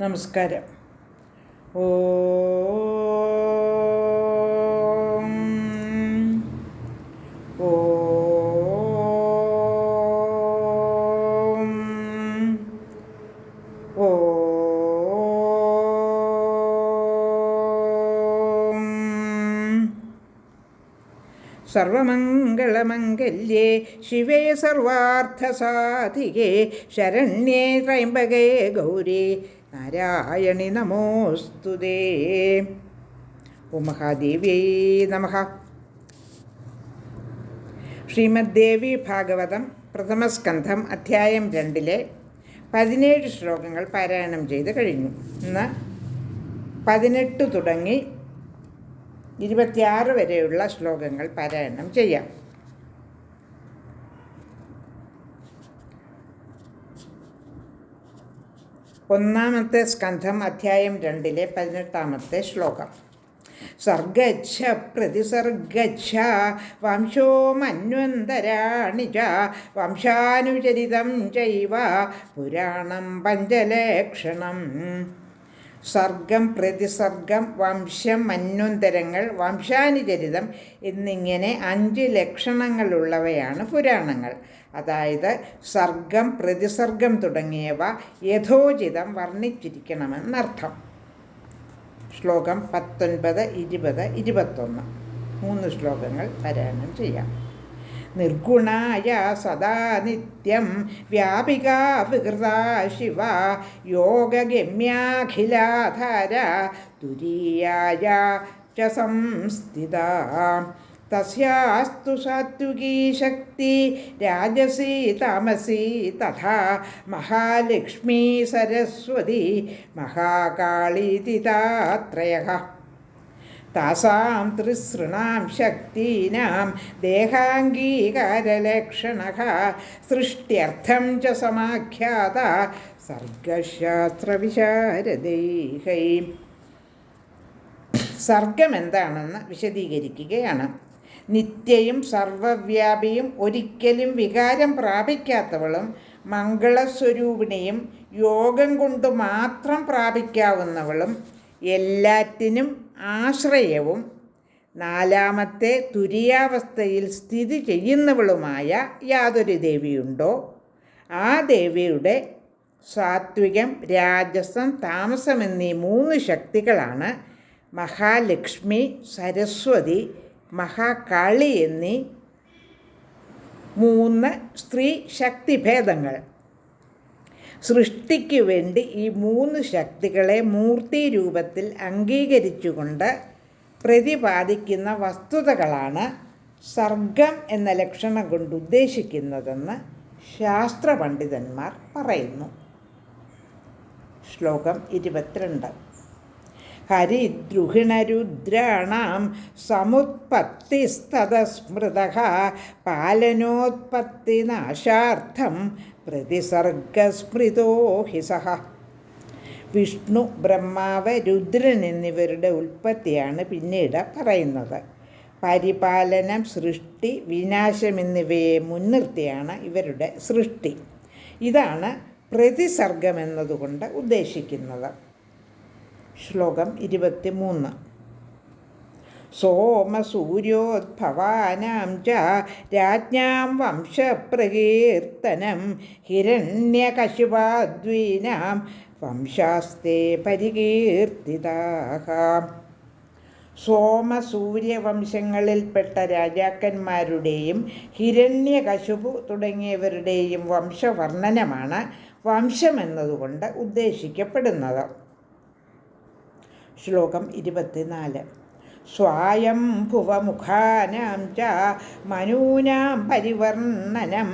നമസ്കാരം. ഓ സർവമംഗളമംഗല്യേ ശിവേ സർവാർത്ഥസാധികേ ശരണ്യേ ത്രൈംബകേ ഗൗരി നാരായണി നമോസ്തുതേ ഓ മഹാദേവ്യൈ നമ. ശ്രീമദ്ദേവി ഭാഗവതം പ്രഥമസ്കന്ധം അധ്യായം രണ്ടിലെ പതിനേഴ് ശ്ലോകങ്ങൾ പാരായണം ചെയ്ത് കഴിഞ്ഞു. ഇന്ന് പതിനെട്ട് തുടങ്ങി ഇരുപത്തിയാറ് വരെയുള്ള ശ്ലോകങ്ങൾ പാരായണം ചെയ്യാം. ഒന്നാമത്തെ സ്കന്ധം അധ്യായം രണ്ടിലെ പതിനെട്ടാമത്തെ ശ്ലോകം. സർഗച്ഛ പ്രതിസർഗച്ഛ വംശോ മന്വന്തരാണി ച വംശാനുചരിതം ചൈവ പുരാണം പഞ്ചലക്ഷണം. സർഗം പ്രതിസർഗം വംശം മന്വന്തരങ്ങൾ വംശാനുചരിതം എന്നിങ്ങനെ അഞ്ച് ലക്ഷണങ്ങളുള്ളവയാണ് പുരാണങ്ങൾ. അതായത് സർഗം പ്രതിസർഗം തുടങ്ങിയവ യഥോചിതം വർണിച്ചിരിക്കണമെന്നർത്ഥം. ശ്ലോകം പത്തൊൻപത് ഇരുപത് ഇരുപത്തൊന്ന്. മൂന്ന് ശ്ലോകങ്ങൾ പാരായണം ചെയ്യാം. നിർഗുണായ സദാ നിത്യം വ്യാപിക വികൃതാ ശിവ യോഗഗമ്യാഖിലാധാര തുരീയായ ച സംസ്ഥിത. തസ്യാസ്തു സാത്വികീ ശക്തി രാജസി താമസി തഥാ മഹാലക്ഷ്മി സരസ്വതി മഹാകാളീതി താത്രയ താസാം തൃസൃണം ശക്തീനാം ദേഹാംഗീകാരലക്ഷണ. സൃഷ്ട്യർത്ഥം ച സമാഖ്യാത സർഗശാസ്ത്രവിശാരദൈഹൈ. സർഗം എന്താണെന്ന് വിശദീകരിക്കുകയാണ്. നിത്യയും സർവവ്യാപിയും ഒരിക്കലും വികാരം പ്രാപിക്കാത്തവളും മംഗളസ്വരൂപിണിയും യോഗം കൊണ്ട് മാത്രം പ്രാപിക്കാവുന്നവളും എല്ലാറ്റിനും ആശ്രയവും നാലാമത്തെ തുരിയാവസ്ഥയിൽ സ്ഥിതി ചെയ്യുന്നവളുമായ യാതൊരു ദേവിയുണ്ടോ? ആ ദേവിയുടെ സാത്വികം രാജസം താമസം എന്നീ മൂന്ന് ശക്തികളാണ് മഹാലക്ഷ്മി സരസ്വതി മഹാകാളി എന്നീ മൂന്ന് സ്ത്രീ ശക്തിഭേദങ്ങൾ. സൃഷ്ടിക്ക് വേണ്ടി ഈ മൂന്ന് ശക്തികളെ മൂർത്തി രൂപത്തിൽ അംഗീകരിച്ചുകൊണ്ട് പ്രതിപാദിക്കുന്ന വസ്തുതകളാണ് സർഗം എന്ന ലക്ഷണം കൊണ്ട് ഉദ്ദേശിക്കുന്നതെന്ന് ശാസ്ത്രപണ്ഡിതന്മാർ പറയുന്നു. ശ്ലോകം ഇരുപത്തിരണ്ട്. ഹരിദ്രുഹിണരുദ്രാണാം പാലനോത്പത്തി പാലനോത്പത്തിനാശാർത്ഥം പ്രതിസർഗസ്മൃതോ ഹി സഹ. വിഷ്ണു ബ്രഹ്മാവ് രുദ്രൻ എന്നിവരുടെ ഉൽപ്പത്തിയാണ് പിന്നീട് പറയുന്നത്. പരിപാലനം സൃഷ്ടി വിനാശം എന്നിവയെ മുൻനിർത്തിയാണ് ഇവരുടെ സൃഷ്ടി. ഇതാണ് പ്രതിസർഗം എന്നതുകൊണ്ട് ഉദ്ദേശിക്കുന്നത്. ശ്ലോകം ഇരുപത്തി മൂന്ന് സോമസൂര്യോദ്ഭവാനാം ച രാജ്ഞാം വംശപ്രകീർത്തനം ഹിരണ്യകശുപാദ്വീനാം വംശാസ്തേ പരികീർത്തിതാഹ. സോമസൂര്യവംശങ്ങളിൽപ്പെട്ട രാജാക്കന്മാരുടെയും ഹിരണ്യകശുപു തുടങ്ങിയവരുടെയും വംശവർണനമാണ് വംശമെന്നതുകൊണ്ട് ഉദ്ദേശിക്കപ്പെടുന്നത്. ശ്ലോകം ഇരുപത്തിനാല്. സ്വായംഭുവമുഖാനാം ച മനൂനാം പരിവർണനം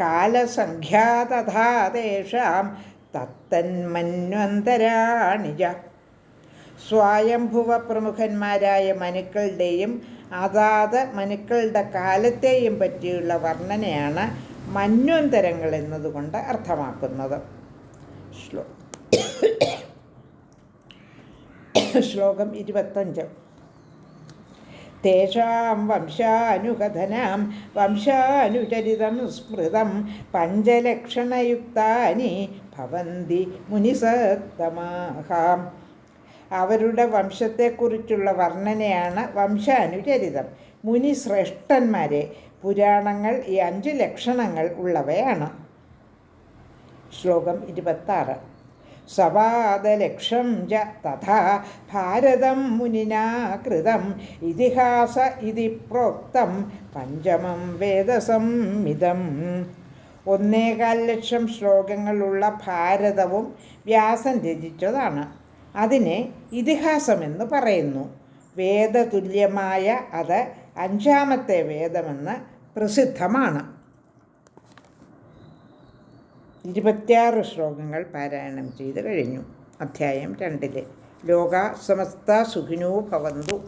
കാലസംഖ്യാതഥാ തേഷാം തത്തന്മന്വന്തരാണി ച. സ്വയംഭുവ പ്രമുഖന്മാരായ മനുക്കളുടെയും അതാത് മനുക്കളുടെ കാലത്തെയും പറ്റിയുള്ള വർണനയാണ് മന്വന്തരങ്ങൾ എന്നതുകൊണ്ട് അർത്ഥമാക്കുന്നത്. ശ്ലോ ശ്ലോകം ഇരുപത്തഞ്ച്. തേഷാം വംശാനുകഥനാം വംശാനുചരിതം സ്മൃതം പഞ്ചലക്ഷണയുക്താനി ഭവന്തി മുനിസത്തമാഹാം അവരുടെ വംശത്തെക്കുറിച്ചുള്ള വർണനയാണ് വംശാനുചരിതം. മുനി ശ്രേഷ്ഠന്മാരെ പുരാണങ്ങൾ ഈ അഞ്ച് ലക്ഷണങ്ങൾ ഉള്ളവയാണ്. ശ്ലോകം ഇരുപത്താറ്. സവാദലക്ഷം ച തഥാ ഭാരതം മുനിനാ കൃതം. ഇതിഹാസ ഇതി പ്രോക്തം പഞ്ചമം വേദസംമിതം ഒന്നേകാൽ ലക്ഷം ശ്ലോകങ്ങളുള്ള ഭാരതവും വ്യാസൻ രചിച്ചതാണ്. അതിനെ ഇതിഹാസമെന്ന് പറയുന്നു. വേദതുല്യമായ അത് അഞ്ചാമത്തെ വേദമെന്ന് പ്രസിദ്ധമാണ്. ഇരുപത്തിയാറ് ശ്ലോകങ്ങൾ പാരായണം ചെയ്ത് കഴിഞ്ഞു. അധ്യായം രണ്ടിലെ. ലോക സമസ്ത സുഖിനോ ഭവന്തു.